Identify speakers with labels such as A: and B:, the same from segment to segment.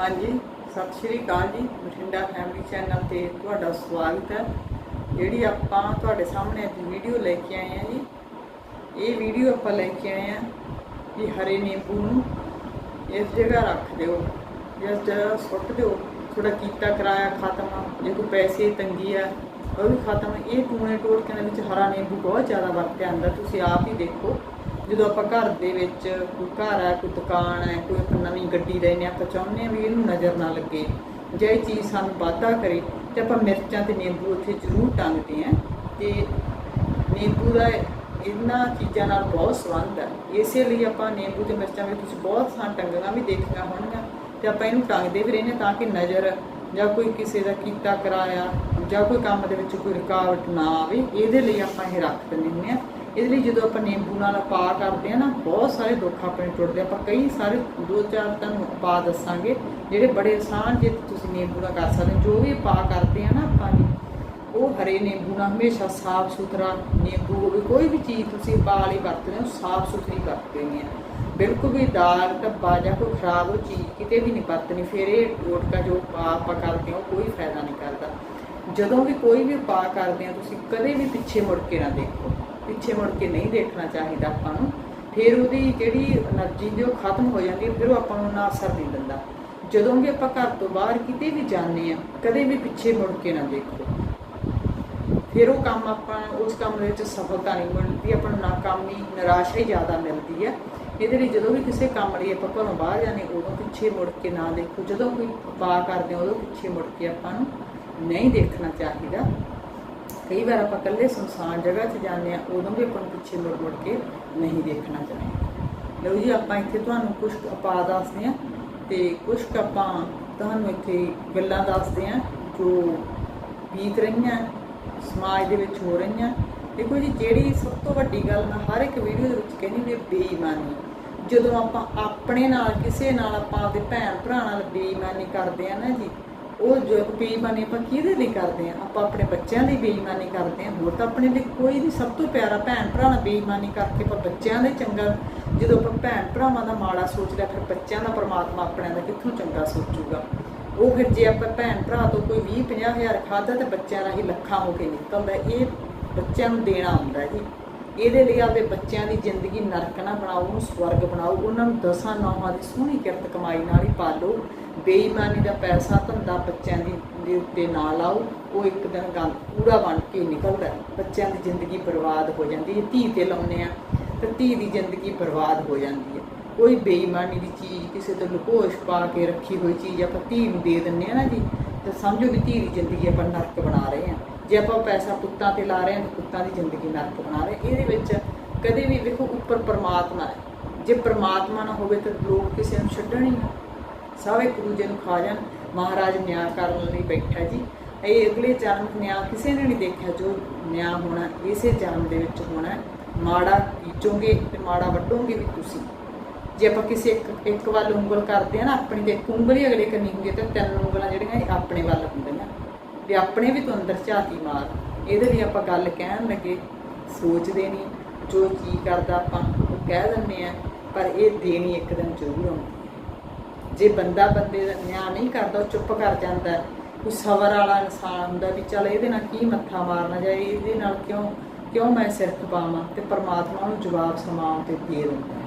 A: ਹਾਂਜੀ, ਸਤਿ ਸ਼੍ਰੀ ਅਕਾਲ ਜੀ, ਬਠਿੰਡਾ ਫੈਮਿਲੀ ਚੈਨਲ ਤੇ ਤੁਹਾਡਾ ਸਵਾਗਤ ਹੈ। ਜਿਹੜੀ ਆਪਾਂ ਤੁਹਾਡੇ ਸਾਹਮਣੇ ਅੱਜ ਵੀਡੀਓ ਲੈ ਕੇ ਆਏ ਹਾਂ ਜੀ, ਇਹ ਵੀਡੀਓ ਆਪਾਂ ਲੈ ਕੇ ਆਏ ਹਾਂ ਕਿ ਹਰੇ ਨਿੰਬੂ ਨੂੰ ਇਸ ਜਗ੍ਹਾ ਰੱਖ ਦਿਓ ਇਸ ਜਗ੍ਹਾ ਸੁੱਟ ਦਿਓ ਥੋੜਾ ਕੀਤਾ ਕਰਾਇਆ ਖਤਮ, ਜੇ ਕੋਈ ਪੈਸੇ ਤੰਗੀ ਆ, ਉਹ ਵੀ ਖਤਮ। ਇਹ ਟੂਣੇ ਟੋਟਕਿਆਂ ਦੇ ਵਿੱਚ ਹਰਾ ਨਿੰਬੂ ਬਹੁਤ ਜ਼ਿਆਦਾ ਵਰਤਿਆ ਜਾਂਦਾ, ਤੁਸੀਂ ਆਪ ਹੀ ਦੇਖੋ। ਜਦੋਂ ਆਪਾਂ ਘਰ ਦੇ ਵਿੱਚ ਕੋਈ ਘਰ ਹੈ, ਕੋਈ ਦੁਕਾਨ ਹੈ, ਕੋਈ ਆਪਾਂ ਨਵੀਂ ਗੱਡੀ ਲੈਨੇ ਆਪਾਂ ਚਾਹੁੰਦੇ ਹਾਂ ਵੀ ਇਹਨੂੰ ਨਜ਼ਰ ਨਾ ਲੱਗੇ, ਜੇ ਇਹ ਚੀਜ਼ ਸਾਨੂੰ ਵਾਧਾ ਕਰੇ ਤੇ ਆਪਾਂ ਮਿਰਚਾਂ ਤੇ ਨਿੰਬੂ ਉੱਥੇ ਜ਼ਰੂਰ ਟੰਗਦੇ ਹਾਂ ਤੇ ਨਿੰਬੂ ਦਾ ਇਹਨਾਂ ਚੀਜ਼ਾਂ ਨਾਲ ਬਹੁਤ ਸੰਬੰਧ ਹੈ। ਇਸੇ ਲਈ ਆਪਾਂ ਨਿੰਬੂ ਤੇ ਮਿਰਚਾਂ ਵਿੱਚ ਤੁਸੀਂ ਬਹੁਤ ਸਾਂ ਟੰਗੀਆਂ ਵੀ ਦੇਖੀਆਂ ਹੋਣਗੀਆਂ ਤੇ ਆਪਾਂ ਇਹਨੂੰ ਟੰਗਦੇ ਵੀ ਰਹਿੰਦੇ ਹਾਂ ਤਾਂ ਕਿ ਨਜ਼ਰ ਜਾਂ ਕੋਈ ਕਿਸੇ ਦਾ ਕੀਤਾ ਕਰਾਇਆ ਜਾਂ ਕੋਈ ਕੰਮ ਦੇ ਵਿੱਚ ਕੋਈ ਰੁਕਾਵਟ ਨਾ ਆਵੇ, ਇਹਦੇ ਲਈ ਆਪਾਂ ਇਹ ਰੱਖ ਦਿੰਦੇ ਹੁੰਦੇ ਹਾਂ। ਇਹਦੇ ਲਈ ਜਦੋਂ ਆਪਾਂ ਨਿੰਬੂ ਨਾਲ ਪਾ ਕਰਦੇ ਆ ਨਾ, ਬਹੁਤ ਸਾਰੇ ਦੁੱਖ ਆਪਣੇ ਟੁੱਟਦੇ ਆ। ਆਪਾਂ ਕਈ ਸਾਰੇ ਦੋ ਚਾਰ ਤੁਹਾਨੂੰ ਉਪਾਅ ਦੱਸਾਂਗੇ, ਜਿਹੜੇ ਬੜੇ ਆਸਾਨ ਜੇ ਤੁਸੀਂ ਨਿੰਬੂ ਨਾਲ ਕਰ ਸਕਦੇ ਹੋ। ਜੋ ਵੀ ਪਾ ਕਰਦੇ ਆ ਨਾ ਆਪਾਂ ਉਹ ਹਰੇ ਨਿੰਬੂ ਨਾਲ ਹਮੇਸ਼ਾ ਸਾਫ਼ ਸੁਥਰਾ ਨਿੰਬੂ ਹੋਵੇ, ਕੋਈ ਵੀ ਚੀਜ਼ ਤੁਸੀਂ ਪਾ ਲਈ ਵਰਤਦੇ ਹੋ, ਸਾਫ਼ ਸੁਥਰੀ ਵਰਤਣੀ ਹੈ ਬਿਲਕੁਲ ਵੀ ਦਾਗ, ਧੱਬਾ ਜਾਂ ਕੋਈ ਖਰਾਬ ਉਹ ਚੀਜ਼ ਕਿਤੇ ਵੀ ਨਹੀਂ ਵਰਤਣੀ, ਫਿਰ ਇਹ ਟੋਟਕਾ ਜੋ ਪਾ ਆਪਾਂ ਕਰਦੇ ਹਾਂ, ਉਹ ਕੋਈ ਫਾਇਦਾ ਨਹੀਂ ਕਰਦਾ ਜਦੋਂ ਵੀ ਕੋਈ ਵੀ ਪਾ ਕਰਦੇ ਆ ਤੁਸੀਂ ਕਦੇ ਵੀ ਪਿੱਛੇ ਮੁੜ ਕੇ ਨਾ ਦੇਖੋ ਪਿੱਛੇ ਮੁੜ ਕੇ ਨਹੀਂ ਦੇਖਣਾ ਚਾਹੀਦਾ ਆਪਾਂ ਨੂੰ। ਫਿਰ ਉਹਦੀ ਜਿਹੜੀ એનર્ਜੀ ਜੋ ਖਤਮ ਹੋ ਜਾਂਦੀ ਫਿਰ ਉਹ ਆਪਾਂ ਨੂੰ ਨਾ ਅਸਰ ਨਹੀਂ ਦਿੰਦਾ। ਜਦੋਂ ਵੀ ਆਪਾਂ ਘਰ ਤੋਂ ਬਾਹਰ ਕਿਤੇ ਵੀ ਜਾਂਦੇ ਆ ਕਦੇ ਵੀ ਪਿੱਛੇ ਮੁੜ ਕੇ ਨਾ ਦੇਖੋ। ਫਿਰ ਉਹ ਕੰਮ ਆਪਾਂ ਉਸ ਕੰਮ ਦੇ ਵਿੱਚ ਸਫਲਤਾ ਨਹੀਂ ਮਿਲਦੀ, ਆਪਾਂ ਨੂੰ ਨਾਕਾਮੀ ਨਿਰਾਸ਼ਾ ਹੀ ਜ਼ਿਆਦਾ ਮਿਲਦੀ ਹੈ। ਇਹਦੇ ਲਈ ਜਦੋਂ ਵੀ ਕਿਸੇ ਕੰਮ ਲਈ ਆਪਾਂ ਘਰੋਂ ਬਾਹਰ ਜਾਂਦੇ ਉਦੋਂ ਪਿੱਛੇ ਮੁੜ ਕੇ ਨਾ ਦੇਖੋ। ਜਦੋਂ ਕੋਈ ਪਾ ਕਰਦੇ ਉਦੋਂ ਪਿੱਛੇ ਮੁੜ ਕੇ ਆਪਾਂ ਨੂੰ ਨਹੀਂ ਦੇਖਣਾ ਚਾਹੀਦਾ। ਕਈ ਵਾਰ ਆਪਾਂ ਇਕੱਲੇ ਸੁਨਸਾਨ ਜਗ੍ਹਾ 'ਚ ਜਾਂਦੇ ਆ ਉਦੋਂ ਵੀ ਆਪਾਂ ਨੂੰ ਪਿੱਛੇ ਮੁੜ ਮੁੜ ਕੇ ਨਹੀਂ ਦੇਖਣਾ ਚਾਹੀਦਾ। ਲਓ ਜੀ, ਆਪਾਂ ਇੱਥੇ ਤੁਹਾਨੂੰ ਕੁਝ ਉਪਾਅ ਦੱਸਦੇ ਆ ਤੇ ਕੁਝ ਆਪਾਂ ਤੁਹਾਨੂੰ ਇੱਥੇ ਗੱਲਾਂ ਦੱਸਦੇ ਆ ਜੋ ਬੀਤ ਰਹੀਆਂ, ਸਮਾਜ ਦੇ ਵਿੱਚ ਹੋ ਰਹੀਆਂ। ਦੇਖੋ ਜੀ, ਜਿਹੜੀ ਸਭ ਤੋਂ ਵੱਡੀ ਗੱਲ ਮੈਂ ਹਰ ਇੱਕ ਵੀਡੀਓ ਦੇ ਵਿੱਚ ਕਹਿੰਦੀ ਵੀ ਬੇਈਮਾਨੀ। ਜਦੋਂ ਆਪਾਂ ਆਪਣੇ ਨਾਲ, ਕਿਸੇ ਨਾਲ ਆਪਾਂ ਆਪਦੇ ਭੈਣ ਭਰਾ ਨਾਲ ਬੇਈਮਾਨੀ ਕਰਦੇ ਆ ਨਾ ਜੀ ਉਹ ਜੋ ਬੇਈਮਾਨੀ ਆਪਾਂ ਕਿਹਦੇ ਲਈ ਕਰਦੇ ਆ ਆਪਾਂ ਆਪਣੇ ਬੱਚਿਆਂ ਲਈ ਬੇਈਮਾਨੀ ਕਰਦੇ ਆ ਹੋਰ ਤਾਂ ਆਪਣੇ ਲਈ ਕੋਈ ਨਹੀਂ। ਸਭ ਤੋਂ ਪਿਆਰਾ ਭੈਣ ਭਰਾ ਨਾਲ ਬੇਈਮਾਨੀ ਕਰਕੇ ਆਪਾਂ ਬੱਚਿਆਂ ਦੇ ਚੰਗਾ, ਜਦੋਂ ਆਪਾਂ ਭੈਣ ਭਰਾਵਾਂ ਦਾ ਮਾੜਾ ਸੋਚਦਾ ਫਿਰ ਬੱਚਿਆਂ ਦਾ ਪਰਮਾਤਮਾ ਆਪਣਿਆਂ ਦਾ ਕਿੱਥੋਂ ਚੰਗਾ ਸੋਚੂਗਾ? ਉਹ ਫਿਰ ਜੇ ਆਪਾਂ ਭੈਣ ਭਰਾ ਤੋਂ ਕੋਈ 20 50 ਹਜ਼ਾਰ ਖਾਦਾ ਤੇ ਬੱਚਿਆਂ ਦਾ ਹੀ ਲੱਖਾਂ ਹੋ ਕੇ ਨਿਕਲਦਾ ਇਹ ਬੱਚਿਆਂ ਨੂੰ ਦੇਣਾ ਹੁੰਦਾ ਜੀ। ਇਹਦੇ ਲਈ ਆਪਦੇ ਬੱਚਿਆਂ ਦੀ ਜ਼ਿੰਦਗੀ ਨਰਕ ਨਾ ਬਣਾਓ, ਉਹਨੂੰ ਸਵਰਗ ਬਣਾਓ, ਉਹਨਾਂ ਨੂੰ ਦਸਾਂ ਨੌਹਾਂ ਦੀ ਸੋਹਣੀ ਕਿਰਤ ਕਮਾਈ ਨਾਲ ਹੀ ਪਾਲੋ। ਬੇਈਮਾਨੀ ਦਾ ਪੈਸਾ ਧੰਦਾ ਬੱਚਿਆਂ ਦੀ ਦੇ ਉੱਤੇ ਨਾ ਲਾਓ, ਉਹ ਇੱਕ ਦਿਨ ਗੰਦ ਕੂੜਾ ਬਣ ਕੇ ਨਿਕਲਦਾ ਹੈ। ਬੱਚਿਆਂ ਦੀ ਜ਼ਿੰਦਗੀ ਬਰਬਾਦ ਹੋ ਜਾਂਦੀ ਹੈ। ਧੀ ਤੇ ਲਾਉਂਦੇ ਆ ਤੇ ਧੀ ਦੀ ਜ਼ਿੰਦਗੀ ਬਰਬਾਦ ਹੋ ਜਾਂਦੀ ਹੈ। ਕੋਈ ਬੇਈਮਾਨੀ ਦੀ ਚੀਜ਼ ਕਿਸੇ ਤੋਂ ਲੁਕੋਸ਼ ਪਾ ਕੇ ਰੱਖੀ ਹੋਈ ਚੀਜ਼ ਆਪਾਂ ਧੀ ਨੂੰ ਦੇ ਦਿੰਨੇ ਆ ਨਾ ਜੀ, ਤਾਂ ਸਮਝੋ ਵੀ ਧੀ ਦੀ ਜ਼ਿੰਦਗੀ ਆਪਾਂ ਨਰਕ ਬਣਾ ਰਹੇ ਹਾਂ। ਜੇ ਆਪਾਂ ਪੈਸਾ ਪੁੱਤਾਂ ਤੇ ਲਾ ਰਹੇ ਹਾਂ ਤਾਂ ਪੁੱਤਾਂ ਦੀ ਜ਼ਿੰਦਗੀ ਨਰਕ ਬਣਾ ਰਹੇ ਇਹਦੇ ਵਿੱਚ ਕਦੇ ਵੀ ਵੇਖੋ ਉੱਪਰ ਪਰਮਾਤਮਾ ਹੈ। ਜੇ ਪਰਮਾਤਮਾ ਨਾ ਹੋਵੇ ਤਾਂ ਲੋਕ ਕਿਸੇ ਨੂੰ ਛੱਡਣ ਹੀ ਨਾ। ਸਭ ਇੱਕ ਦੂਜੇ ਨੂੰ ਖਾ ਜਾਣ। ਮਹਾਰਾਜ ਨਿਆਂ ਕਰਨ ਲਈ ਬੈਠਾ ਜੀ। ਇਹ ਅਗਲੇ ਜਨਮ ਨਿਆਂ ਕਿਸੇ ਨੇ ਨਹੀਂ ਦੇਖਿਆ ਜੋ ਨਿਆਂ ਹੋਣਾ, ਇਸੇ ਜਨਮ ਦੇ ਵਿੱਚ ਹੋਣਾ। ਮਾੜਾ ਬੀਜੋਗੇ ਤੇ ਮਾੜਾ ਵੱਢੋਗੇ ਵੀ ਤੁਸੀਂ। ਜੇ ਆਪਾਂ ਕਿਸੇ ਇੱਕ ਇੱਕ ਵੱਲ ਉਂਗਲ ਕਰਦੇ ਆ ਨਾ, ਆਪਣੀ ਤੇ ਇੱਕ ਉਂਗਲ ਹੀ ਅਗਲੇ ਕਰਨੀ ਹੁੰਦੀ ਹੈ ਤੇ ਤਿੰਨ ਉਂਗਲਾਂ ਜਿਹੜੀਆਂ ਇਹ ਆਪਣੇ ਵੱਲ ਹੁੰਦੀਆਂ ਤੇ ਆਪਣੇ ਵੀ ਤੋਂ ਅੰਦਰ ਝਾਤੀ ਮਾਰ। ਇਹਦੇ ਲਈ ਆਪਾਂ ਗੱਲ ਕਹਿਣ ਲੱਗੇ, ਸੋਚਦੇ ਨਹੀਂ ਜੋ ਕੀ ਕਰਦਾ ਆਪਾਂ, ਉਹ ਕਹਿ ਦਿੰਦੇ ਆ ਪਰ ਇਹ ਦੇਣੀ ਇੱਕ ਦਿਨ ਜ਼ਰੂਰ ਆਉਂਦੀ ਜੇ ਬੰਦਾ ਬੰਦੇ ਦਾ ਨਿਆਂ ਨਹੀਂ ਕਰਦਾ, ਉਹ ਚੁੱਪ ਕਰ ਜਾਂਦਾ ਕੋਈ ਸਬਰ ਵਾਲਾ ਇਨਸਾਨ ਹੁੰਦਾ ਵੀ ਚੱਲ ਇਹਦੇ ਨਾਲ ਕੀ ਮੱਥਾ ਮਾਰਨਾ ਜਾਂ ਇਹਦੇ ਨਾਲ ਕਿਉਂ ਕਿਉਂ ਮੈਂ ਸਿਰ ਖਪਾਵਾਂ? ਤੇ ਪਰਮਾਤਮਾ ਨੂੰ ਜਵਾਬ ਸਮਾਉਣ ਤੇ ਦੇ ਦਿੰਦਾ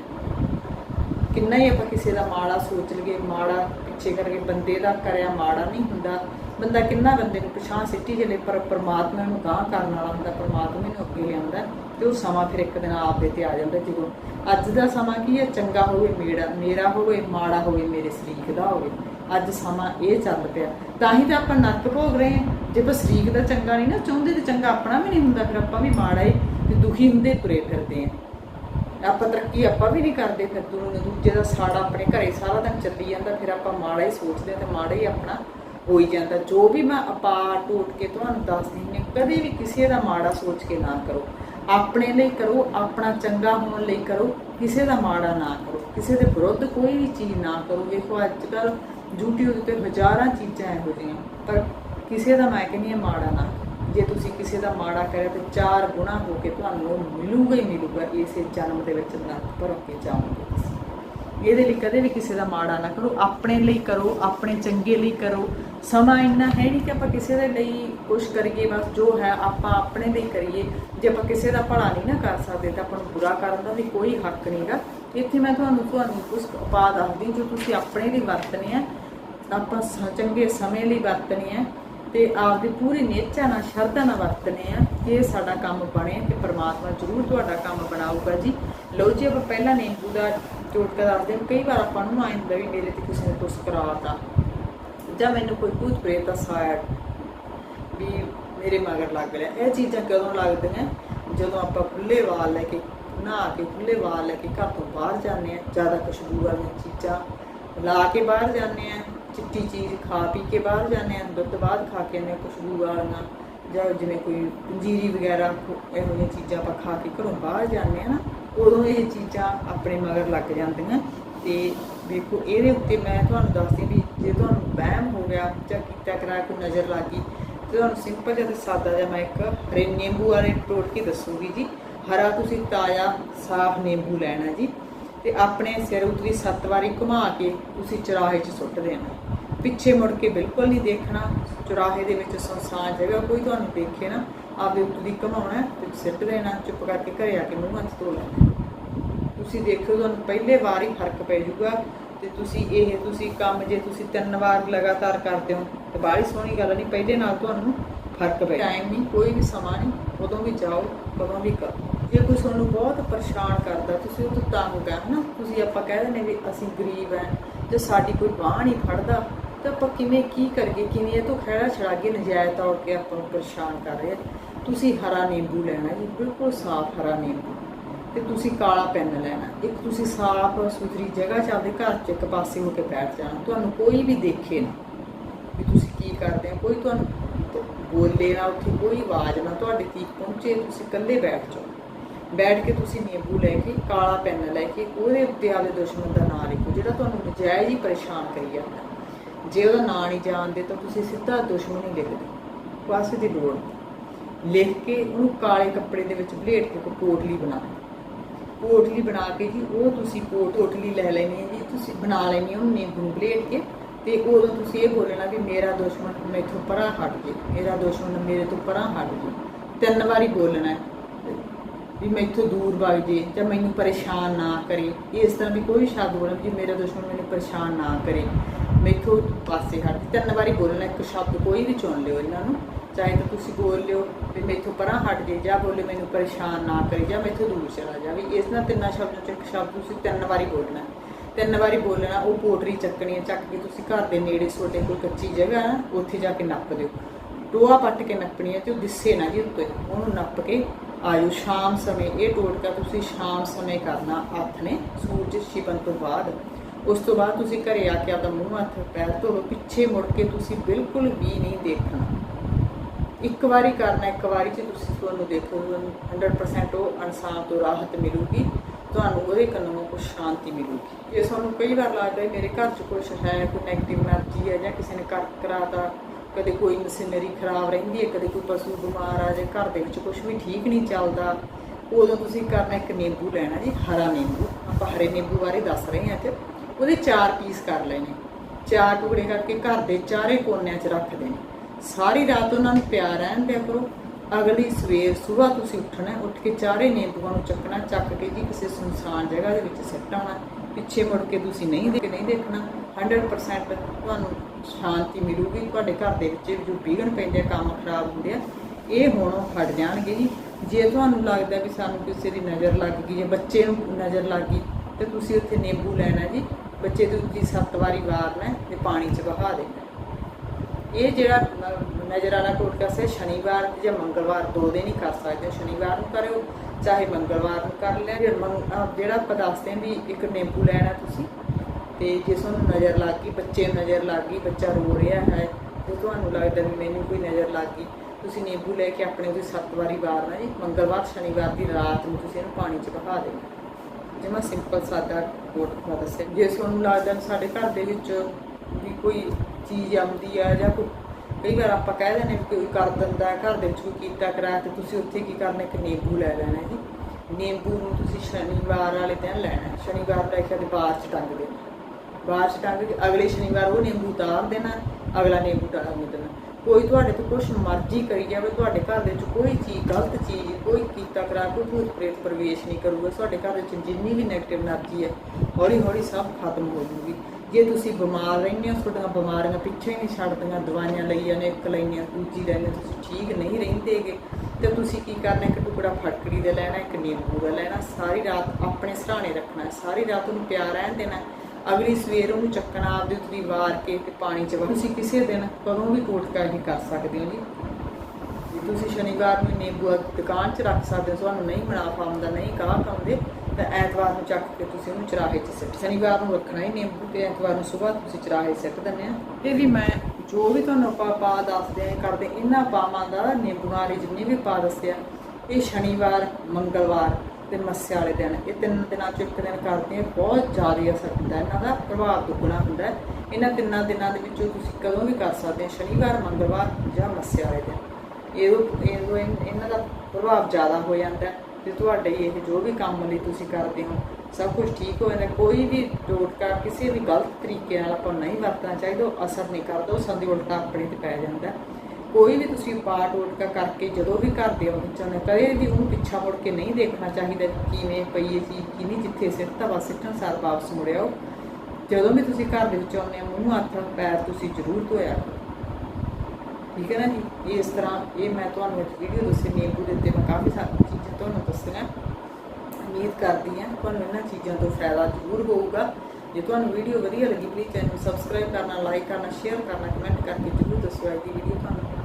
A: ਕਿੰਨਾ ਹੀ ਆਪਾਂ ਕਿਸੇ ਦਾ ਮਾੜਾ ਸੋਚ ਲਈਏ, ਮਾੜਾ ਪਿੱਛੇ ਕਰਕੇ ਬੰਦੇ ਦਾ ਕਰਿਆ ਮਾੜਾ ਨਹੀਂ ਹੁੰਦਾ। ਬੰਦਾ ਕਿੰਨਾ ਬੰਦੇ ਨੂੰ ਪਛਾਣ ਸਿੱਟੀ ਜਲੇ ਪਰ ਪਰਮਾਤਮਾ ਨੂੰ ਗਾਂਹ ਕਰਨ ਵਾਲਾ ਹੁੰਦਾ ਪਰਮਾਤਮਾ ਨੂੰ ਅੱਗੇ ਲਿਆਉਂਦਾ ਤੇ ਉਹ ਸਮਾਂ ਫਿਰ ਇੱਕ ਦਿਨ ਆਪ ਦੇ ਤੇ ਆ ਜਾਂਦਾ ਜਦੋਂ ਅੱਜ ਦਾ ਸਮਾਂ ਕੀ ਹੈ? ਚੰਗਾ ਹੋਵੇ ਮੇਰਾ ਮੇਰਾ ਹੋਵੇ, ਮਾੜਾ ਹੋਵੇ, ਮੇਰੇ ਸਰੀਕ ਦਾ ਹੋਵੇ। ਅੱਜ ਸਮਾਂ ਇਹ ਚੱਲ ਪਿਆ। ਤਾਂ ਹੀ ਤਾਂ ਆਪਾਂ ਨਰਕ ਭੋਗ ਰਹੇ ਹਾਂ। ਜੇ ਆਪਾਂ ਸਰੀਕ ਦਾ ਚੰਗਾ ਨਹੀਂ ਨਾ ਚਾਹੁੰਦੇ ਤੇ ਚੰਗਾ ਆਪਣਾ ਵੀ ਨਹੀਂ ਹੁੰਦਾ, ਫਿਰ ਆਪਾਂ ਵੀ ਮਾੜਾ ਹੀ ਤੇ ਦੁਖੀ ਹੁੰਦੇ ਤੁਰੇ ਫਿਰਦੇ ਹਾਂ। ਆਪਾਂ ਤਰੱਕੀ ਆਪਾਂ ਵੀ ਨਹੀਂ ਕਰਦੇ ਫਿਰ ਦੂਰ ਦੂਜੇ ਦਾ ਸਾੜਾ ਆਪਣੇ ਘਰੇ ਸਾਰਾ ਦਿਨ ਚੱਲੀ ਜਾਂਦਾ, ਫਿਰ ਆਪਾਂ ਮਾੜਾ ਹੀ ਸੋਚਦੇ ਹਾਂ ਤੇ ਮਾੜਾ ਹੀ ਆਪਣਾ ਹੋਈ ਜਾਂਦਾ। ਜੋ ਵੀ ਮੈਂ ਅਪਾ ਟੋਟ ਕੇ ਤੁਹਾਨੂੰ ਦੱਸਦੀ ਹਾਂ, ਕਦੇ ਵੀ ਕਿਸੇ ਦਾ ਮਾੜਾ ਸੋਚ ਕੇ ਨਾ ਕਰੋ। ਆਪਣੇ ਲਈ ਕਰੋ, ਆਪਣਾ ਚੰਗਾ ਹੋਣ ਲਈ ਕਰੋ, ਕਿਸੇ ਦਾ ਮਾੜਾ ਨਾ ਕਰੋ। ਕਿਸੇ ਦੇ ਵਿਰੁੱਧ ਕੋਈ ਵੀ ਚੀਜ਼ ਨਾ ਕਰੋ। ਵੇਖੋ ਅੱਜ ਕੱਲ YouTube ਤੇ ਹਜ਼ਾਰਾਂ ਚੀਜ਼ਾਂ ਇਹੋ ਜਿਹੀਆਂ, ਪਰ ਕਿਸੇ ਦਾ ਮੈਂ ਕਹਿੰਦੀ ਹਾਂ ਮਾੜਾ ਨਾ ਜੇ ਤੁਸੀਂ ਕਿਸੇ ਦਾ ਮਾੜਾ ਕਰਿਆ ਤੇ ਚਾਰ ਗੁਣਾ ਹੋ ਕੇ ਤੁਹਾਨੂੰ ਉਹ ਮਿਲੂਗਾ ਹੀ ਮਿਲੂਗਾ, ਇਸੇ ਜਨਮ ਦੇ ਵਿੱਚ ਨਰਕ ਭਰ ਕੇ ਜਾਓਗੇ ਇਹਦੇ ਲਈ ਕਦੇ ਵੀ ਕਿਸੇ ਦਾ ਮਾੜਾ ਨਾ ਕਰੋ। ਆਪਣੇ ਲਈ ਕਰੋ, ਆਪਣੇ ਚੰਗੇ ਲਈ ਕਰੋ। ਸਮਾਂ ਇੰਨਾ ਹੈ ਨਹੀਂ ਕਿ ਆਪਾਂ ਕਿਸੇ ਦੇ ਲਈ ਕੁਝ ਕਰੀਏ, ਬਸ ਜੋ ਹੈ ਆਪਾਂ ਆਪਣੇ ਲਈ ਕਰੀਏ। ਜੇ ਆਪਾਂ ਕਿਸੇ ਦਾ ਭਲਾ ਨਹੀਂ ਨਾ ਕਰ ਸਕਦੇ, ਤਾਂ ਆਪਾਂ ਨੂੰ ਬੁਰਾ ਕਰਨ ਦਾ ਵੀ ਕੋਈ ਹੱਕ ਨਹੀਂਗਾ ਇੱਥੇ ਮੈਂ ਤੁਹਾਨੂੰ ਤੁਹਾਨੂੰ ਕੁਝ ਉਪਾਅ ਦੱਸਦੀ, ਜੋ ਤੁਸੀਂ ਆਪਣੇ ਲਈ ਵਰਤਨੇ ਆ। ਆਪਾਂ ਸ- ਚੰਗੇ ਸਮੇਂ ਲਈ ਵਰਤਨੇ ਆ ਤੇ ਆਪਦੀ ਪੂਰੀ ਨੇਚਾ ਨਾਲ, ਸ਼ਰਧਾ ਨਾਲ ਵਰਤਨੇ ਆ ਕਿ ਸਾਡਾ ਕੰਮ ਬਣੇ ਤੇ ਪ੍ਰਮਾਤਮਾ ਜ਼ਰੂਰ ਤੁਹਾਡਾ ਕੰਮ ਬਣਾਊਗਾ ਜੀ। ਲਓ ਜੀ, ਆਪਾਂ ਪਹਿਲਾਂ ਨਿੰਬੂ ਦਾ ਟੋਟਕਾ ਦੱਸਦੇ ਹਾਂ। ਕਈ ਵਾਰ ਆਪਾਂ ਨੂੰ ਆਏ ਵੀ ਮੇਰੇ ਤੇ ਕਿਸੇ ਨੇ ਕੁਝ ਕਰਾਤਾ। ਜਾਂ ਮੈਨੂੰ ਕੋਈ ਭੂਤ ਪ੍ਰੇਤ ਦਾ ਸਾਇਆ ਵੀ ਮੇਰੇ ਮਗਰ ਲੱਗ ਲਿਆ ਇਹ ਚੀਜ਼ਾਂ ਕਦੋਂ ਲੱਗਦੀਆਂ? ਜਦੋਂ ਆਪਾਂ ਖੁੱਲੇ ਵਾਲ ਲੈ ਕੇ ਨਹਾ ਕੇ ਖੁੱਲੇ ਵਾਲ ਲੈ ਕੇ ਘਰ ਤੋਂ ਬਾਹਰ ਜਾਂਦੇ ਆ ਜ਼ਿਆਦਾ ਖੁਸ਼ਬੂ ਵਾਲੀਆਂ ਚੀਜ਼ਾਂ ਲਾ ਕੇ ਬਾਹਰ ਜਾਂਦੇ ਆ ਚਿੱਟੀ ਚੀਜ਼ ਖਾ ਪੀ ਕੇ ਬਾਹਰ ਜਾਂਦੇ ਆ ਦੁੱਧ ਬਾਅਦ ਖਾ ਕੇ ਆਉਂਦੇ ਆ ਖੁਸ਼ਬੂ ਵਾਲੀਆਂ ਜਾਂ ਜਿਵੇਂ ਕੋਈ ਪੰਜੀਰੀ ਵਗੈਰਾ ਖੋ- ਇਹੋ ਜਿਹੀਆਂ ਚੀਜ਼ਾਂ ਆਪਾਂ ਖਾ ਕੇ ਘਰੋਂ ਬਾਹਰ ਜਾਂਦੇ ਆ ਨਾ, ਉਦੋਂ ਇਹ ਚੀਜ਼ਾਂ ਆਪਣੇ ਮਗਰ ਲੱਗ ਜਾਂਦੀਆਂ। ਤੇ ਵੇਖੋ, ਇਹਦੇ ਉੱਤੇ ਮੈਂ ਤੁਹਾਨੂੰ ਦੱਸਦੀ ਵੀ ਜੇ ਤੁਹਾਨੂੰ ਵਹਿਮ ਹੋ ਗਿਆ, ਜਾਂ ਕੀਤਾ ਕਰਾ ਕੋਈ ਨਜ਼ਰ ਲੱਗ ਗਈ, ਤੇ ਤੁਹਾਨੂੰ ਸਿੰਪਲ ਜਿਹਾ ਤੇ ਸਾਦਾ ਜਿਹਾ ਮੈਂ ਇੱਕ ਹਰੇ ਨਿੰਬੂ ਵਾਲੇ ਟੋਟਕੇ ਦੱਸੂਗੀ ਜੀ। ਹਰਾ ਤੁਸੀਂ ਤਾਜ਼ਾ, ਸਾਫ਼ ਨਿੰਬੂ ਲੈਣਾ ਜੀ। ਤੇ ਆਪਣੇ ਸਿਰ ਉੱਤੇ ਸੱਤ ਵਾਰੀ ਘੁਮਾ ਕੇ ਤੁਸੀਂ ਚਰਾਹੇ 'ਚ ਸੁੱਟ ਦੇਣਾ। ਪਿੱਛੇ ਮੁੜ ਕੇ ਬਿਲਕੁਲ ਨਹੀਂ ਦੇਖਣਾ। ਚੁਰਾਹੇ ਦੇ ਵਿੱਚ ਸੁਨਸਾਨ ਜਗ੍ਹਾ ਕੋਈ ਤੁਹਾਨੂੰ ਦੇਖੇ ਨਾ, ਆਪਦੇ ਉੱਤੇ ਦੀ ਘਮਾਉਣਾ, ਤੇ ਸਿੱਟ ਦੇਣਾ, ਚੁੱਪ ਕਰਕੇ ਘਰੇ ਆ ਕੇ ਮੂੰਹ ਹੱਥ ਧੋ ਲੈਣਾ। ਤੁਸੀਂ ਦੇਖੋ ਤੁਹਾਨੂੰ ਪਹਿਲੇ ਵਾਰ ਹੀ ਫ਼ਰਕ ਪੈ ਜਾਊਗਾ। ਤੇ ਤੁਸੀਂ ਇਹ, ਤੁਸੀਂ ਕੰਮ ਜੇ ਤੁਸੀਂ ਤਿੰਨ ਵਾਰ ਲਗਾਤਾਰ ਕਰਦੇ ਹੋ, ਤੇ ਬਾਹਲੀ ਸੋਹਣੀ ਗੱਲ ਨਹੀਂ, ਪਹਿਲੇ ਨਾਲ ਤੁਹਾਨੂੰ ਫ਼ਰਕ ਪੈ ਟਾਈਮ ਨਹੀਂ ਕੋਈ ਵੀ ਸਮਾਂ ਨਹੀਂ ਉਦੋਂ ਵੀ ਜਾਓ ਕਦੋਂ ਵੀ ਕਰੋ। ਜੇ ਕੋਈ ਤੁਹਾਨੂੰ ਬਹੁਤ ਪਰੇਸ਼ਾਨ ਕਰਦਾ, ਤੁਸੀਂ ਉਹ ਤੋਂ ਤੰਗ ਹੈ ਨਾ ਤੁਸੀਂ ਆਪਾਂ ਕਹਿ ਦਿੰਦੇ ਵੀ ਅਸੀਂ ਗਰੀਬ ਹੈ ਤੇ ਸਾਡੀ ਕੋਈ ਬਾਹ ਨਹੀਂ ਫੜਦਾ, ਤਾਂ ਆਪਾਂ ਕਿਵੇਂ, ਕੀ ਕਰੀਏ? ਕਿਵੇਂ ਇਹ ਤੋਂ ਖਹਿੜਾ ਛੜਾਗੇ ਨਜਾਇਜ਼ ਤੌਰ ਤੇ ਆਪਾਂ ਨੂੰ ਪਰੇਸ਼ਾਨ ਕਰ ਰਹੇ ਤੁਸੀਂ ਹਰਾ ਨਿੰਬੂ ਲੈਣਾ ਜੀ, ਬਿਲਕੁਲ ਸਾਫ਼ ਹਰਾ ਨਿੰਬੂ। ਤੇ ਤੁਸੀਂ ਕਾਲਾ ਪੈਨ ਲੈਣਾ। ਇੱਕ ਤੁਸੀਂ ਸਾਫ਼, ਸੁਥਰੀ ਜਗ੍ਹਾ 'ਚ ਆਪਦੇ ਘਰ 'ਚ ਇੱਕ ਪਾਸੇ ਹੋ ਕੇ ਬੈਠ ਜਾਣਾ। ਤੁਹਾਨੂੰ ਕੋਈ ਵੀ ਦੇਖੇ ਨਾ ਵੀ ਤੁਸੀਂ ਕੀ ਕਰਦੇ ਹੋ, ਕੋਈ ਤੁਹਾਨੂੰ ਬੋਲੇ ਨਾ ਉੱਥੇ ਕੋਈ ਆਵਾਜ਼ ਨਾ ਤੁਹਾਡੇ ਤੀਕ ਪਹੁੰਚੇ, ਤੁਸੀਂ ਇਕੱਲੇ ਬੈਠ ਜਾਓ। ਬੈਠ ਕੇ ਤੁਸੀਂ ਨਿੰਬੂ ਲੈ ਕੇ, ਕਾਲਾ ਪੈਨ ਲੈ ਕੇ, ਉਹਦੇ ਉੱਤੇ ਆਪਦੇ ਦੁਸ਼ਮਣ ਦਾ ਨਾਮ ਲਿਖੋ, ਜਿਹੜਾ ਤੁਹਾਨੂੰ ਨਜਾਇਜ਼ ਹੀ ਪਰੇਸ਼ਾਨ ਕਰੀ ਜਾਂਦਾ। ਜੇ ਉਹਦਾ ਨਾਂ ਨਹੀਂ ਜਾਣਦੇ ਤਾਂ ਤੁਸੀਂ ਸਿੱਧਾ ਦੁਸ਼ਮਣ ਹੀ ਲਿਖ ਦਿਓ। ਪਾਸੇ ਦੀ ਲੋੜ ਨਹੀਂ। ਲਿਖ ਕੇ ਉਹਨੂੰ ਕਾਲੇ ਕੱਪੜੇ ਦੇ ਵਿੱਚ ਬਲੇਟ ਕੇ ਇੱਕ ਪੋਟਲੀ ਬਣਾ ਪੋਟਲੀ ਬਣਾ ਕੇ ਜੀ, ਉਹ ਤੁਸੀਂ ਪੋ- ਪੋਟਲੀ ਲੈ ਲੈਣੀ ਹੈ ਜੀ, ਤੁਸੀਂ ਬਣਾ ਲੈਣੀ ਉਹਨੂੰ ਨਿੰਬੂ ਨੂੰ ਬਲੇਟ ਕੇ, ਤੇ ਉਦੋਂ ਤੁਸੀਂ ਇਹ ਬੋਲਣਾ ਵੀ ਮੇਰਾ ਦੁਸ਼ਮਣ ਮੈਥੋਂ ਪਰਾਂ ਹਟ ਜੇ, ਮੇਰਾ ਦੁਸ਼ਮਣ ਮੇਰੇ ਤੋਂ ਪਰਾਂ ਹਟ ਜੇ। ਤਿੰਨ ਵਾਰੀ ਬੋਲਣਾ ਹੈ, ਵੀ ਮੈਥੋਂ ਦੂਰ ਵਗ ਜੇ, ਜਾਂ ਮੈਨੂੰ ਪਰੇਸ਼ਾਨ ਨਾ ਕਰੇ। ਇਸ ਤਰ੍ਹਾਂ ਵੀ ਕੋਈ ਸ਼ਬਦ ਬੋਲਣਾ, ਵੀ ਮੇਰਾ ਦੁਸ਼ਮਣ ਮੈਨੂੰ ਪਰੇਸ਼ਾਨ ਨਾ ਕਰੇ। ਮੈਥੋਂ ਪਾਸੇ ਹਟ, ਤਿੰਨ ਵਾਰੀ ਬੋਲਣਾ, ਇੱਕ ਸ਼ਬਦ ਕੋਈ ਵੀ ਚੁਣ ਲਿਓ ਇਹਨਾਂ ਨੂੰ। ਚਾਹੇ ਤਾਂ ਤੁਸੀਂ ਬੋਲ ਲਿਓ ਵੀ ਮੈਥੋਂ ਪਰਾਂ ਹਟ ਜੇ ਜਾਂ ਬੋਲੇ ਮੈਨੂੰ ਪਰੇਸ਼ਾਨ ਨਾ ਕਰੇ ਜਾਂ ਮੈਥੋਂ ਦੂਰ ਚਲਾ ਜਾਵੇ ਇਸ ਨਾਲ ਤਿੰਨਾਂ ਸ਼ਬਦਾਂ ਚੋਂ ਇੱਕ ਸ਼ਬਦ ਤੁਸੀਂ ਤਿੰਨ ਵਾਰੀ ਬੋਲਣਾ ਤਿੰਨ ਵਾਰੀ ਬੋਲਣਾ ਉਹ ਪੋਟਰੀ ਚੱਕਣੀ ਹੈ ਚੱਕ ਕੇ ਤੁਸੀਂ ਘਰ ਦੇ ਨੇੜੇ ਛੋਟੇ ਕੋਈ ਕੱਚੀ ਜਗ੍ਹਾ ਹੈ ਨਾ, ਉੱਥੇ ਜਾ ਕੇ ਨੱਪ ਦਿਓ। ਟੋਆ ਪੱਟ ਕੇ ਨੱਪਣੀ ਹੈ ਤੇ ਉਹ ਦਿਸੇ ਨਾ ਜੀ ਉੱਤੇ। ਉਹਨੂੰ ਨੱਪ ਕੇ ਆਇਓ। ਸ਼ਾਮ ਸਮੇਂ ਇਹ ਟੋਟਕਾ ਤੁਸੀਂ ਸ਼ਾਮ ਸਮੇਂ ਕਰਨਾ ਹੱਥ ਨੇ ਸੂਰਜ ਛਿਪਣ ਤੋਂ ਬਾਅਦ। ਉਸ ਤੋਂ ਬਾਅਦ ਤੁਸੀਂ ਘਰੇ ਆ ਕੇ ਆਪਦਾ ਮੂੰਹ ਹੱਥ ਪੈਰ ਧੋਵੋ ਪਿੱਛੇ ਮੁੜ ਕੇ ਤੁਸੀਂ ਬਿਲਕੁਲ ਵੀ ਨਹੀਂ ਦੇਖਣਾ। ਇੱਕ ਵਾਰੀ ਕਰਨਾ, ਇੱਕ ਵਾਰੀ ਚ ਤੁਸੀਂ ਤੁਹਾਨੂੰ ਦੇਖੋ 100% ਉਹ ਇਨਸਾਨ ਤੋਂ ਰਾਹਤ ਮਿਲੂਗੀ, ਤੁਹਾਨੂੰ ਉਹਦੇ ਕੰਨੋਂ ਕੁਝ ਸ਼ਾਂਤੀ ਮਿਲੂਗੀ। ਜੇ ਤੁਹਾਨੂੰ ਕਈ ਵਾਰ ਲੱਗਦਾ ਹੈ ਮੇਰੇ ਘਰ 'ਚ ਕੁਝ ਹੈ, ਕੋਈ ਨੈਗੇਟਿਵ એનર્ਜੀ ਹੈ ਜਾਂ ਕਿਸੇ ਨੇ ਕਰ ਕਰਾਤਾ, ਕਦੇ ਕੋਈ ਮਸ਼ੀਨਰੀ ਖਰਾਬ ਰਹਿੰਦੀ ਹੈ, ਕਦੇ ਕੋਈ ਪਸ਼ੂ ਬਿਮਾਰ ਆ ਜਾਏ ਘਰ ਦੇ ਵਿੱਚ ਕੁਝ ਵੀ ਠੀਕ ਨਹੀਂ ਚੱਲਦਾ, ਉਦੋਂ ਤੁਸੀਂ ਕਰਨਾ ਇੱਕ ਨਿੰਬੂ ਲੈਣਾ ਜੀ, ਹਰਾ ਨਿੰਬੂ। ਆਪਾਂ ਹਰੇ ਨਿੰਬੂ ਬਾਰੇ ਦੱਸ ਰਹੇ ਹਾਂ ਇੱਥੇ। ਉਹਦੇ ਚਾਰ ਪੀਸ ਕਰ ਲੈਣੇ। ਚਾਰ ਟੁਕੜੇ ਕਰਕੇ ਘਰ ਦੇ ਚਾਰੇ ਕੋਨਿਆਂ 'ਚ ਰੱਖ ਦੇਣੇ। ਸਾਰੀ ਰਾਤ ਉਹਨਾਂ ਨੂੰ ਪਿਆ ਰਹਿਣ ਦਿਆ ਕਰੋ। ਅਗਲੀ ਸਵੇਰ ਸਵੇਰ ਤੁਸੀਂ ਉੱਠਣਾ ਉੱਠ ਕੇ ਚਾਰੇ ਨਿੰਬੂਆਂ ਨੂੰ ਚੱਕਣਾ, ਚੱਕ ਕੇ ਜੀ ਕਿਸੇ ਸੁਨਸਾਨ ਜਗ੍ਹਾ ਦੇ ਵਿੱਚ ਸਿੱਟ ਆਉਣਾ। ਪਿੱਛੇ ਮੁੜ ਕੇ ਤੁਸੀਂ ਨਹੀਂ ਦੇਖ, ਨਹੀਂ ਦੇਖਣਾ। 100% ਤੁਹਾਨੂੰ ਸ਼ਾਂਤੀ ਮਿਲੂਗੀ। ਤੁਹਾਡੇ ਘਰ ਦੇ ਵਿੱਚ ਜੋ ਵਿਗੜ ਪੈਂਦੇ ਆ, ਕੰਮ ਖਰਾਬ ਹੁੰਦੇ ਆ, ਇਹ ਹੁਣ ਹਟ ਜਾਣਗੇ ਜੀ। ਜੇ ਤੁਹਾਨੂੰ ਲੱਗਦਾ ਵੀ ਸਾਨੂੰ ਕਿਸੇ ਦੀ ਨਜ਼ਰ ਲੱਗ ਗਈ ਜਾਂ ਬੱਚੇ ਨੂੰ ਨਜ਼ਰ ਲੱਗ ਗਈ, ਤੇ ਤੁਸੀਂ ਉੱਥੇ ਨਿੰਬੂ ਲੈਣਾ ਜੀ। ਬੱਚੇ ਦੇ ਉੱਤੇ ਸੱਤ ਵਾਰੀ ਵਾਰਨਾ ਹੈ ਤੇ ਪਾਣੀ 'ਚ ਵਹਾ ਦੇਣਾ। ਇਹ ਜਿਹੜਾ ਨ- ਨਜ਼ਰ ਵਾਲਾ ਟੋਟਕਾ ਸੇ ਸ਼ਨੀਵਾਰ ਜਾਂ ਮੰਗਲਵਾਰ ਦੋ ਦਿਨ ਹੀ ਕਰ ਸਕਦੇ ਹੋ। ਸ਼ਨੀਵਾਰ ਨੂੰ ਕਰਿਓ, ਚਾਹੇ ਮੰਗਲਵਾਰ ਨੂੰ ਕਰ ਲਿਆ ਜੇ। ਮੰਗ- ਜਿਹੜਾ ਆਪਾਂ ਦੱਸਦੇ ਹਾਂ ਵੀ ਇੱਕ ਨਿੰਬੂ ਲੈਣਾ ਤੁਸੀਂ, ਤੇ ਜੇ ਤੁਹਾਨੂੰ ਨਜ਼ਰ ਲੱਗ ਗਈ, ਬੱਚੇ ਨਜ਼ਰ ਲੱਗ ਗਈ, ਬੱਚਾ ਰੋ ਰਿਹਾ ਹੈ, ਤੇ ਤੁਹਾਨੂੰ ਲੱਗਦਾ ਵੀ ਮੈਨੂੰ ਕੋਈ ਨਜ਼ਰ ਲੱਗ ਗਈ, ਤੁਸੀਂ ਨਿੰਬੂ ਲੈ ਕੇ ਆਪਣੇ ਉਹਦੇ ਸੱਤ ਵਾਰੀ ਵਾਰਨਾ ਜੀ। ਮੰਗਲਵਾਰ, ਸ਼ਨੀਵਾਰ ਦੀ ਰਾਤ ਨੂੰ ਤੁਸੀਂ ਇਹਨੂੰ ਪਾਣੀ 'ਚ ਵਹਾ ਦੇਣਾ ਜਿਵੇਂ ਸਿੰਪਲ ਸਾਦਾ ਕੋਟ ਦਾ ਦੱਸਿਆ, ਜੇ ਤੁਹਾਨੂੰ ਲੱਗਦਾ ਸਾਡੇ ਘਰ ਦੇ ਵਿੱਚ ਵੀ ਕੋਈ ਚੀਜ਼ ਆਉਂਦੀ ਆ ਜਾਂ ਕੋਈ, ਕਈ ਵਾਰ ਆਪਾਂ ਕਹਿ ਦਿੰਦੇ ਵੀ ਕੋਈ ਕਰ ਦਿੰਦਾ, ਘਰ ਦੇ ਵਿੱਚ ਕੋਈ ਕੀਤਾ ਕਰਾਇਆ ਤੇ ਤੁਸੀਂ ਉੱਥੇ ਕੀ ਕਰਨਾ, ਇੱਕ ਨਿੰਬੂ ਲੈ ਲੈਣਾ ਜੀ। ਨਿੰਬੂ ਨੂੰ ਤੁਸੀਂ ਸ਼ਨੀਵਾਰ ਵਾਲੇ ਦਿਨ ਲੈਣਾ, ਸ਼ਨੀਵਾਰ ਦਾ ਇੱਕ ਬਾਹਰ ਚ ਟੰਗ ਦੇਣਾ। ਬਾਹਰ ਚ ਟੰਗ ਕੇ ਅਗਲੇ ਸ਼ਨੀਵਾਰ ਉਹ ਨਿੰਬੂ ਉਤਾਰ ਦੇਣਾ, ਅਗਲਾ ਨਿੰਬੂ ਟੰਗ ਦੇਣਾ। ਕੋਈ ਤੁਹਾਡੇ ਤੋਂ ਕੁਝ ਮਰਜ਼ੀ ਕਰੀ ਜਾਵੇ, ਤੁਹਾਡੇ ਘਰ ਦੇ ਵਿੱਚ ਕੋਈ ਚੀਜ਼, ਗਲਤ ਚੀਜ਼, ਕੋਈ ਕੀਤਾ ਕਰਾ ਕੋਈ ਭੂਤ ਪ੍ਰੇਤ ਪ੍ਰਵੇਸ਼ ਨਹੀਂ ਕਰੂਗਾ, ਤੁਹਾਡੇ ਘਰ ਵਿੱਚ ਜਿੰਨੀ ਵੀ ਨੈਗੇਟਿਵ એનર્ਜੀ ਹੈ ਹੌਲੀ ਹੌਲੀ ਸਭ ਖਤਮ ਹੋ ਜੂਗੀ ਜੇ ਤੁਸੀਂ ਬਿਮਾਰ ਰਹਿੰਦੇ ਹੋ, ਤੁਹਾਡੀਆਂ ਬਿਮਾਰੀਆਂ ਪਿੱਛੇ ਹੀ ਨਹੀਂ ਛੱਡਦੀਆਂ, ਦਵਾਈਆਂ ਲਈ ਜਾਂਦੇ ਇੱਕ ਲਈਆਂ, ਦੂਜੀ ਲੈਣੇ ਤੁਸੀਂ ਠੀਕ ਨਹੀਂ ਰਹਿੰਦੇਗੇ। ਤੇ ਤੁਸੀਂ ਕੀ ਕਰਨਾ, ਇੱਕ ਟੁਕੜਾ ਫਟਕੜੀ ਦਾ ਲੈਣਾ, ਇੱਕ ਨਿੰਬੂ ਦਾ ਲੈਣਾ, ਸਾਰੀ ਰਾਤ ਆਪਣੇ ਸਰਾਣੇ ਰੱਖਣਾ, ਸਾਰੀ ਰਾਤ ਉਹਨੂੰ ਪਿਆ ਰਹਿਣ ਦੇਣਾ। ਅਗਲੀ ਸਵੇਰ ਉਹਨੂੰ ਚੱਕਣਾ ਆਪਦੇ ਉਤਰੀ ਵਾਰ ਕੇ ਤੇ ਪਾਣੀ ਚ ਤੁਸੀਂ ਕਿਸੇ ਦਿਨ ਕਦੋਂ ਵੀ ਕੋਟਕਾ ਹੀ ਕਰ ਸਕਦੇ ਹੋ ਜੀ। ਜੇ ਤੁਸੀਂ ਸ਼ਨੀਵਾਰ ਨੂੰ ਨਿੰਬੂ ਦੁਕਾਨ 'ਚ ਰੱਖ ਸਕਦੇ ਹੋ, ਤੁਹਾਨੂੰ ਨਹੀਂ ਮੁਨਾਫਾ ਆਉਂਦਾ, ਨਹੀਂ ਗਾਹਕ ਆਉਂਦੇ ਤਾਂ ਐਤਵਾਰ ਨੂੰ ਚੱਕ ਕੇ ਤੁਸੀਂ ਉਹਨੂੰ ਚਰਾਹੇ 'ਚ ਸਿੱਟ, ਸ਼ਨੀਵਾਰ ਨੂੰ ਰੱਖਣਾ ਹੀ ਨਿੰਬੂ ਤੇ ਐਤਵਾਰ ਨੂੰ ਸਵੇਰ ਤੁਸੀਂ ਚਰਾਹੇ ਸਿੱਟ ਦਿੰਦੇ ਆ। ਇਹ ਵੀ ਮੈਂ ਜੋ ਵੀ ਤੁਹਾਨੂੰ ਆਪਾਂ ਪਾ ਦੱਸਦੇ ਆ ਕਰਦੇ ਇਹਨਾਂ ਪਾਵਾਂ ਦਾ ਨਿੰਬੂਆਂ ਵਾਲੇ ਜਿੰਨੇ ਵੀ ਪਾ ਦੱਸਿਆ ਇਹ ਸ਼ਨੀਵਾਰ, ਮੰਗਲਵਾਰ ਤੇ ਮੱਸਿਆ ਵਾਲੇ ਦਿਨ। ਇਹ ਤਿੰਨ ਦਿਨਾਂ ਚੋਂ ਇੱਕ ਦਿਨ ਕਰਦੇ ਆ, ਬਹੁਤ ਜ਼ਿਆਦਾ ਅਸਰ ਹੁੰਦਾ। ਇਹਨਾਂ ਦਾ ਪ੍ਰਭਾਵ ਦੁੱਗਣਾ ਹੁੰਦਾ। ਇਹਨਾਂ ਤਿੰਨਾਂ ਦਿਨਾਂ ਦੇ ਵਿੱਚੋਂ ਤੁਸੀਂ ਕਦੋਂ ਵੀ ਕਰ ਸਕਦੇ ਹੋ ਸ਼ਨੀਵਾਰ, ਮੰਗਲਵਾਰ ਜਾਂ ਮੱਸਿਆ ਵਾਲੇ ਦਿਨ। ਇਹ ਇਹ ਇਹਨਾਂ ਦਾ ਪ੍ਰਭਾਵ ਜ਼ਿਆਦਾ ਹੋ ਜਾਂਦਾ। ਹੈ ਤੇ ਤੁਹਾਡੇ ਇਹ ਜੋ ਵੀ ਕੰਮ ਲਈ ਤੁਸੀਂ ਕਰਦੇ ਹੋ, ਸਭ ਕੁਝ ਠੀਕ ਹੋ ਜਾਂਦਾ। ਕੋਈ ਵੀ ਟੋਟਕਾ ਕਿਸੇ ਵੀ ਗਲਤ ਤਰੀਕੇ ਨਾਲ ਆਪਾਂ ਨਹੀਂ ਵਰਤਣਾ ਚਾਹੀਦਾ, ਉਹ ਅਸਰ ਨਹੀਂ ਕਰਦਾ, ਉਹ ਸੰਦੀ ਉਲਟਾ ਆਪਣੇ ਤੇ ਪੈ ਜਾਂਦਾ। ਕੋਈ ਵੀ ਤੁਸੀਂ ਉਪਾਅ ਟੋਟਕਾ ਕਰਕੇ ਜਦੋਂ ਵੀ ਘਰ ਦੇ ਵਿੱਚ ਆਉਂਦੇ ਕਦੇ ਵੀ ਉਹਨੂੰ ਪਿੱਛਾ ਮੁੜ ਕੇ ਨਹੀਂ ਦੇਖਣਾ ਚਾਹੀਦਾ ਕਿਵੇਂ ਪਈ ਇਹ ਚੀਜ਼ ਕਿਨੀ ਜਿੱਥੇ ਸਿੱਟਾ ਬਸ ਸਿੱਟਣ ਸਾਰ ਵਾਪਸ ਮੁੜਿਓ ਜਦੋਂ ਵੀ ਤੁਸੀਂ ਘਰ ਦੇ ਵਿੱਚ ਆਉਂਦੇ ਹੋ, ਮੂੰਹ ਹੱਥ ਪੈਰ ਤੁਸੀਂ ਜ਼ਰੂਰ ਧੋਇਆ ਠੀਕ ਹੈ ਨਾ ਜੀ? ਇਸ ਤਰ੍ਹਾਂ ਇਹ ਮੈਂ ਤੁਹਾਨੂੰ ਇੱਕ ਵੀਡੀਓ ਦੱਸੀ ਨਿੰਬੂ ਦੇ ਉੱਤੇ ਮੈਂ ਕਾਫੀ ਸਾਰੀਆਂ ਤੁਹਾਨੂੰ ਦੱਸੀਆਂ। ਉਮੀਦ ਕਰਦੀ ਹਾਂ ਤੁਹਾਨੂੰ ਇਹਨਾਂ ਚੀਜ਼ਾਂ ਤੋਂ ਫਾਇਦਾ ਜ਼ਰੂਰ ਹੋਊਗਾ। ਜੇ ਤੁਹਾਨੂੰ ਵੀਡੀਓ ਵਧੀਆ ਲੱਗੀ ਪਲੀਜ਼ ਚੈਨਲ ਨੂੰ ਸਬਸਕ੍ਰਾਈਬ ਕਰਨਾ ਲਾਈਕ ਕਰਨਾ ਸ਼ੇਅਰ ਕਰਨਾ ਕਮੈਂਟ ਕਰਕੇ ਜ਼ਰੂਰ ਦੱਸਿਓ ਅੱਜ ਦੀ ਵੀਡੀਓ ਤੁਹਾਨੂੰ